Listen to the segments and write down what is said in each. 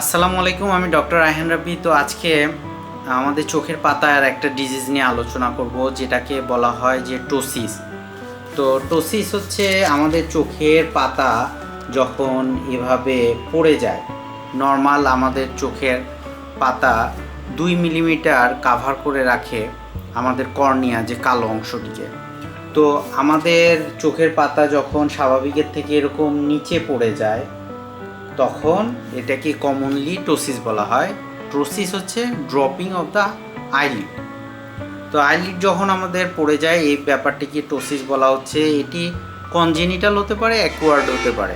আসসালামু আলাইকুম, আমি ডক্টর রায়হান রাব্বি। তো আজকে আমাদের চোখের পাতার একটা ডিজিজ নিয়ে আলোচনা করব, যেটাকে বলা হয় যে টোসিস তো টোসিস হচ্ছে আমাদের চোখের পাতা যখন এভাবে পড়ে যায় নর্মাল আমাদের চোখের পাতা দুই মিলিমিটার কাভার করে রাখে আমাদের কর্নিয়া যে কালো অংশটিকে। তো আমাদের চোখের পাতা যখন স্বাভাবিকের থেকে এরকম নিচে পড়ে যায় তখন এটাকে কমনলি টোসিস বলা হয়। টোসিস হচ্ছে ড্রপিং অফ দ্য আইলিড তো আইলিড যখন আমাদের পড়ে যায়, এই ব্যাপারটিকে টোসিস বলা হচ্ছে। এটি কনজেনিটাল হতে পারে অ্যাকোয়ার্ড হতে পারে।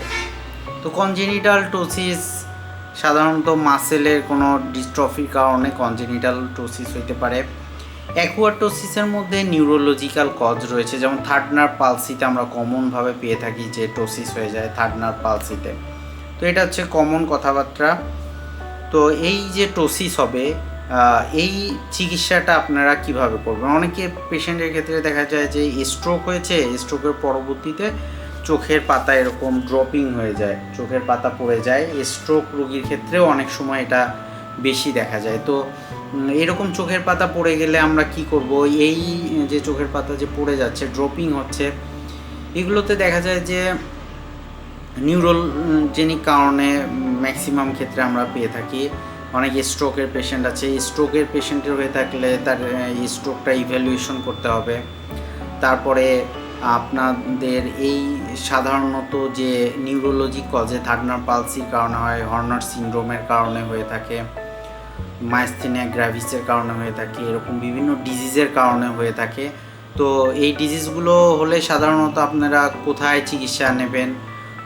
তো কনজেনিটাল টোসিস সাধারণত মাসেলের কোনো ডিস্ট্রফির কারণে কনজেনিটাল টোসিস হইতে পারে। অ্যাকুয়াটোসিসের মধ্যে নিউরোলজিক্যাল কজ রয়েছে। যেমন থার্ড নার্ভ পালসিতে আমরা কমনভাবে পেয়ে থাকি যে টোসিস হয়ে যায় থার্ড নার্ভ পালসিতে তো এটা হচ্ছে কমন কথাবার্তা। তো এই যে টোসিস হবে এই চিকিৎসাটা আপনারা কীভাবে করবেন? অনেকে পেশেন্টের ক্ষেত্রে দেখা যায় যে স্ট্রোক হয়েছে স্ট্রোকের পরবর্তীতে চোখের পাতা এরকম ড্রপিং হয়ে যায়, চোখের পাতা পড়ে যায়। স্ট্রোক রোগীর ক্ষেত্রেও অনেক সময় এটা বেশি দেখা যায়। তো এরকম চোখের পাতা পড়ে গেলে আমরা কি করব? এই যে চোখের পাতা যে পড়ে যাচ্ছে ড্রপিং হচ্ছে, এগুলোতে দেখা যায় যে নিউরোজেনিক কারণে ম্যাক্সিমাম ক্ষেত্রে আমরা পেয়ে থাকি। অনেক স্ট্রোকের পেশেন্ট আছে। স্ট্রোকের পেশেন্টের হয়ে থাকলে তার স্ট্রোকটা ইভ্যালুয়েশন করতে হবে। তারপরে আপনাদের এই সাধারণত যে নিউরোলজি কজে থার্ডনার পালসির কারণে হয় হর্নার সিনড্রোমের কারণে হয়ে থাকে মাইস্থেনিয়া গ্র্যাভিসের কারণে হয়ে থাকে, এরকম বিভিন্ন ডিজিজের কারণে হয়ে থাকে। তো এই ডিজিজগুলো হলে সাধারণত আপনারা কোথায় চিকিৎসা নেবেন?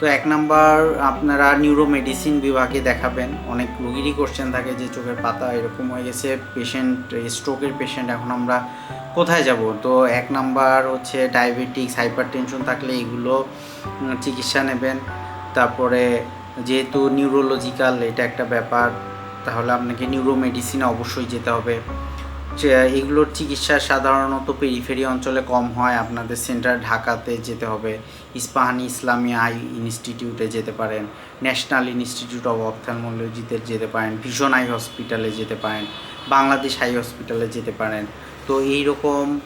তো এক নাম্বার আপনারা নিউরো মেডিসিন বিভাগে দেখাবেন। অনেক রুগীরই কোশ্চেন থাকে যে চোখের পাতা এরকম হয়ে গেছে পেশেন্ট স্ট্রোকের পেশেন্ট এখন আমরা কোথায় যাব? তো এক নাম্বার হচ্ছে ডায়াবেটিক্স হাইপার টেনশন থাকলে এগুলো চিকিৎসা নেবেন। তারপরে যেহেতু নিউরোলজিক্যাল এটা একটা ব্যাপার, তাহলে আপনাকে নিউরো মেডিসিনে অবশ্যই যেতে হবে। এগুলোর চিকিৎসা সাধারণত পেরিফেরি অঞ্চলে কম হয়। আপনাদের সেন্টার ঢাকাতে যেতে হবে। ইস্পাহানি ইসলামী আই ইনস্টিটিউটে যেতে পারেন। ন্যাশনাল ইনস্টিটিউট অফ অপথ্যালমোলজিতে যেতে পারেন। ভীষণ আই হসপিটালে যেতে পারেন। বাংলাদেশ আই হসপিটালে যেতে পারেন। তো এই রকম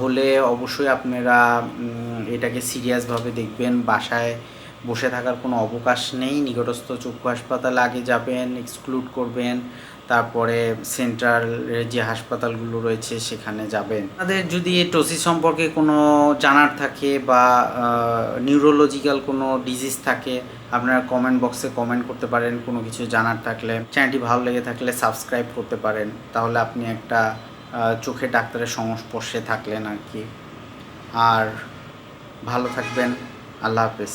হলে অবশ্যই আপনারা এটাকে সিরিয়াসভাবে দেখবেন। বাসায় বসে থাকার কোনো অবকাশ নেই। নিকটস্থ চক্ষু হাসপাতালে আগে যাবেন, এক্সক্লুড করবেন। তারপরে সেন্ট্রালের যে হাসপাতালগুলো রয়েছে সেখানে যাবেন। তাদের যদি টোসিস সম্পর্কে কোনো জানার থাকে বা নিউরোলজিক্যাল কোনো ডিজিজ থাকে, আপনারা কমেন্ট বক্সে কমেন্ট করতে পারেন, কোনো কিছু জানার থাকলে। চ্যানেলটি ভালো লেগে থাকলে সাবস্ক্রাইব করতে পারেন, তাহলে আপনি একটা চোখের ডাক্তারের সংস্পর্শে থাকলেন আর কি। আর ভালো থাকবেন, আল্লাহ হাফেজ।